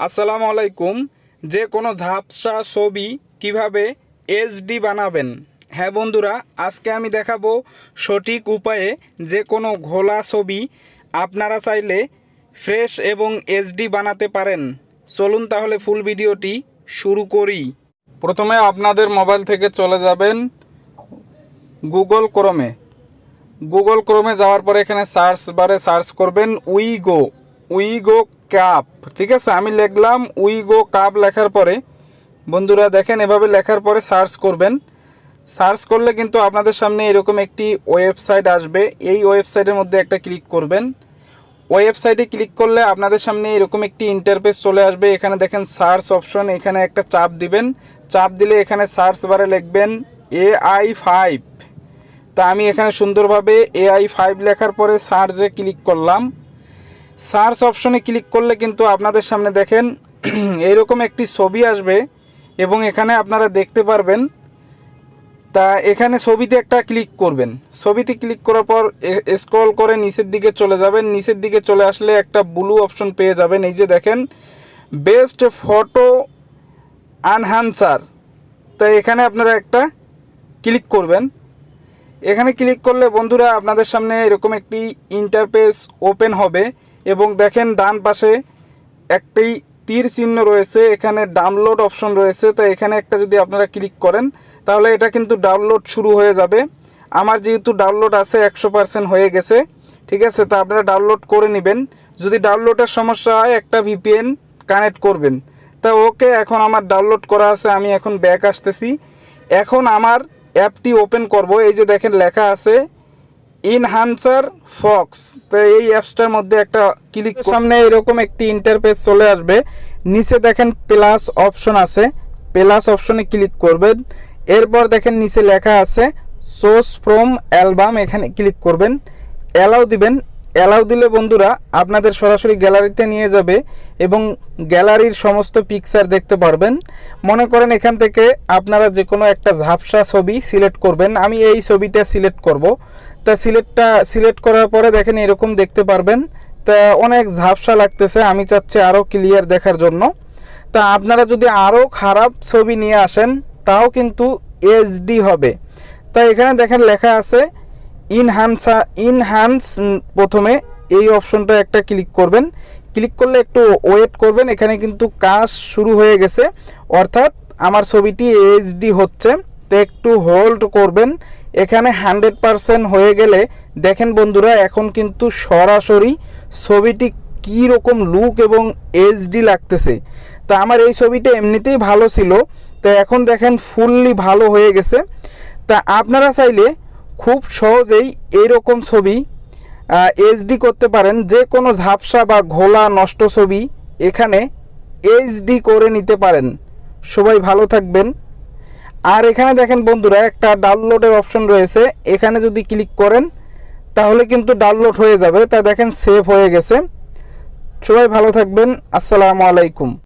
আসসালামু আলাইকুম। যে কোনো ঝাপসা ছবি কীভাবে এইচডি বানাবেন? হ্যাঁ বন্ধুরা, আজকে আমি দেখাবো সঠিক উপায়ে যে কোনো ঘোলা ছবি আপনারা চাইলে ফ্রেশ এবং এইচডি বানাতে পারেন। চলুন তাহলে ফুল ভিডিওটি শুরু করি। প্রথমে আপনাদের মোবাইল থেকে চলে যাবেন গুগল ক্রোমে। গুগল ক্রোমে যাওয়ার পরে এখানে সার্চ বারে সার্চ করবেন উইগো উইগো কাপ ঠিক আছে, আমি লিখলাম উইগো কাপ লেখার পরে। বন্ধুরা দেখেন, এভাবে লেখার পরে সার্চ করবেন। সার্চ করলে কিন্তু আপনাদের সামনে এরকম একটি ওয়েবসাইট আসবে। এই ওয়েবসাইটের মধ্যে একটা ক্লিক করবেন। ওয়েবসাইটে ক্লিক করলে আপনাদের সামনে এরকম একটি ইন্টারফেস চলে আসবে। এখানে দেখেন সার্চ অপশন এখানে একটা চাপ দিবেন। চাপ দিলে এখানে সার্চ বারে লিখবেন এআই ফাইভ তা আমি এখানে সুন্দরভাবে এআই ফাইভ লেখার পরে সার্চে ক্লিক করলাম। সার্চ অপশনে ক্লিক করলে কিন্তু আপনাদের সামনে দেখেন, এইরকম একটি ছবি আসবে এবং এখানে আপনারা দেখতে পারবেন। তা এখানে ছবিতে একটা ক্লিক করবেন। ছবিতে ক্লিক করার পর স্ক্রল করে নিচের দিকে চলে যাবেন। নিচের দিকে চলে আসলে একটা ব্লু অপশন পেয়ে যাবেন। এই যে দেখেন, বেস্ট ফটো আনহান্সার। তা এখানে আপনারা একটা ক্লিক করবেন। এখানে ক্লিক করলে বন্ধুরা আপনাদের সামনে এরকম একটি ইন্টারফেস ওপেন হবে। এবং দেখেন ডান পাশে একটি তীর চিহ্ন রয়েছে, এখানে ডাউনলোড অপশন রয়েছে। তো এখানে একটা যদি আপনারা ক্লিক করেন, তাহলে এটা কিন্তু ডাউনলোড শুরু হয়ে যাবে। আমার যেহেতু ডাউনলোড আছে একশো পার্সেন্ট হয়ে গেছে, ঠিক আছে? তা আপনারা ডাউনলোড করে নেবেন। যদি ডাউনলোডের সমস্যা হয়, একটা ভিপিএন কানেক্ট করবেন। তা ওকে, এখন আমার ডাউনলোড করা আছে, আমি এখন ব্যাক আসতেছি। এখন আমার অ্যাপটি ওপেন করব। এই যে দেখেন লেখা আছে ইনহান্সার ফক্স তো এই অ্যাপসটার মধ্যে একটা ক্লিক সামনে এরকম একটি ইন্টারফেস চলে আসবে। নিচে দেখেন প্লাস অপশন আছে। প্লাস অপশনে ক্লিক করবেন। এরপর দেখেন নিচে লেখা আছে সোর্স ফ্রম অ্যালবাম এখানে ক্লিক করবেন। অ্যালাউ দিবেন। অ্যালাউ দিলে বন্ধুরা আপনাদের সরাসরি গ্যালারিতে নিয়ে যাবে এবং গ্যালারির সমস্ত পিকচার দেখতে পারবেন। মনে করেন এখান থেকে আপনারা যে কোনো একটা ঝাপসা ছবি সিলেক্ট করবেন। আমি এই ছবিটা সিলেক্ট করব। তা সিলেক্টটা সিলেক্ট করার পরে দেখেন এরকম দেখতে পারবেন। তা অনেক ঝাপসা লাগতেছে, আমি চাচ্ছি আরও ক্লিয়ার দেখার জন্য। তা আপনারা যদি আরও খারাপ ছবি নিয়ে আসেন, তাও কিন্তু এইচডি হবে। তা এখানে দেখেন লেখা আছে ইনহান্সা ইনহান্স প্রথমে এই অপশনটা একটা ক্লিক করবেন। ক্লিক করলে একটু ওয়েট করবেন, এখানে কিন্তু কাজ শুরু হয়ে গেছে। অর্থাৎ আমার ছবিটি এইচডি হচ্ছে। একটু হোল্ড করবেন। এখানে হান্ড্রেড পারসেন্ট হয়ে গেলে দেখেন বন্ধুরা, এখন কিন্তু সরাসরি ছবিটি কী রকম লুক এবং এইচডি লাগতেছে। তা আমার এই ছবিটা এমনিতেই ভালো ছিল। তো এখন দেখেন ফুললি ভালো হয়ে গেছে। তা আপনারা চাইলে খুব সহজেই এইরকম ছবি এইচডি করতে পারেন। যে কোনো ঝাপসা বা ঘোলা নষ্ট ছবি এখানে এইচডি করে নিতে পারেন। সবাই ভালো থাকবেন। আর এখানে দেখেন বন্ধুরা, একটা ডাউনলোডের অপশন রয়েছে। এখানে যদি ক্লিক করেন, তাহলে কিন্তু ডাউনলোড হয়ে যাবে। তা দেখেন সেভ হয়ে গেছে। সবাই ভালো থাকবেন। আসসালামু আলাইকুম।